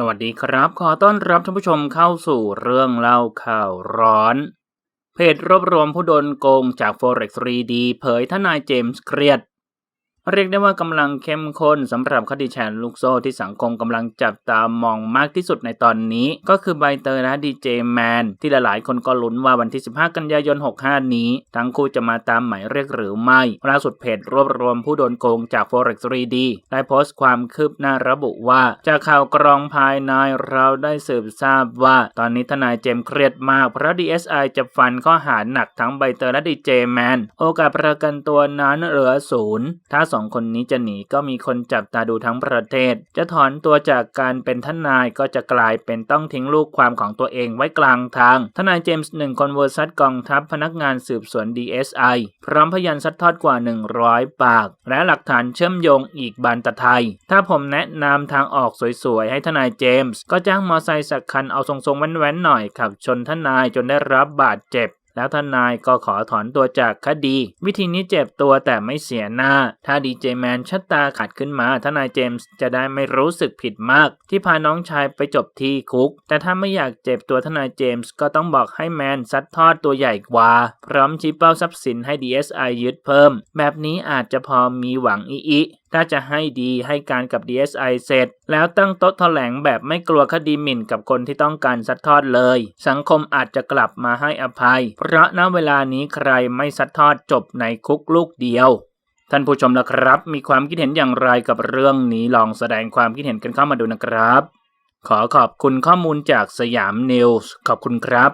สวัสดีครับ ขอต้อนรับท่านผู้ชมเข้าสู่เรื่องเล่าข่าวร้อน เพจรวบรวมผู้โดนโกงจาก Forex 3D เผยทนายเจมส์เครียด เรียกได้ว่ากำลังเข้มข้นสำหรับคดีแชร์ลูกโซ่ที่สังคมกำลังจับตามองมากที่สุดในตอนนี้ ก็คือใบเตยและดีเจแมนที่หลายๆ คนก็ลุ้นว่าวันที่ 15 กันยายน 65 นี้ ทั้งคู่จะมาตามหมายเรียกหรือไม่ล่าสุดเพจรวบรวมผู้โดนโกงจาก Forex 3D ได้โพสต์ความคืบหน้าระบุว่า จากข่าวกรองภายในเราได้สืบทราบว่า ตอนนี้ทนายเจมส์เครียดมากเพราะ DSI จะฟันข้อหาหนักทั้งใบเตยและดีเจแมนโอกาสประกันตัวนั้นเหลือศูนย์ถ้าสองคนนี้จะหนีก็มีคนจับตาดูทั้งประเทศ จะถอนตัวจากการเป็นทนายก็จะกลายเป็นต้องทิ้งลูกความของตัวเองไว้กลางทาง ทนายเจมส์หนึ่งคนเวอร์ซัสกองทัพพนักงานสืบสวน DSI พร้อมพยานซัดทอดกว่า 100 ปาก และหลักฐานเชื่อมโยงอีกบานตะไทย ถ้าผมแนะนำทางออกสวยๆ ให้ทนายเจมส์ก็จ้างมอไซค์สักคันเอาทรงๆแว้นๆหน่อยขับชนทนายจนได้รับบาดเจ็บ แล้วทนายก็ขอถอนตัวจากคดี วิธีนี้เจ็บตัวแต่ไม่เสียหน้า ถ้าดีเจแมนชัดตาขัดขึ้นมา ทนายเจมส์จะได้ไม่รู้สึกผิดมาก ที่พาน้องชายไปจบที่คุก แต่ถ้าไม่อยากเจ็บตัวทนายเจมส์ก็ต้องบอกให้แมนซัดทอดตัวใหญ่กว่า พร้อมชี้เป้าทรัพย์สินให้ DSI ยึดเพิ่ม แบบนี้อาจจะพอมีหวังอีอีถ้าจะให้ดีให้การกับ DSI เสร็จ แล้วตั้งโต๊ะแถลงแบบไม่กลัวคดีหมิ่นกับคนที่ต้องการซัดทอดเลย สังคมอาจจะกลับมาให้อภัย เพราะณเวลานี้ใครไม่ซัดทอดจบในคุกลูกเดียวท่านผู้ชมละครับ มีความคิดเห็นอย่างไรกับเรื่องนี้ลองแสดงความคิดเห็นกันเข้ามาดูนะครับ ขอขอบคุณข้อมูลจากสยามนิวส์ขอบคุณครับ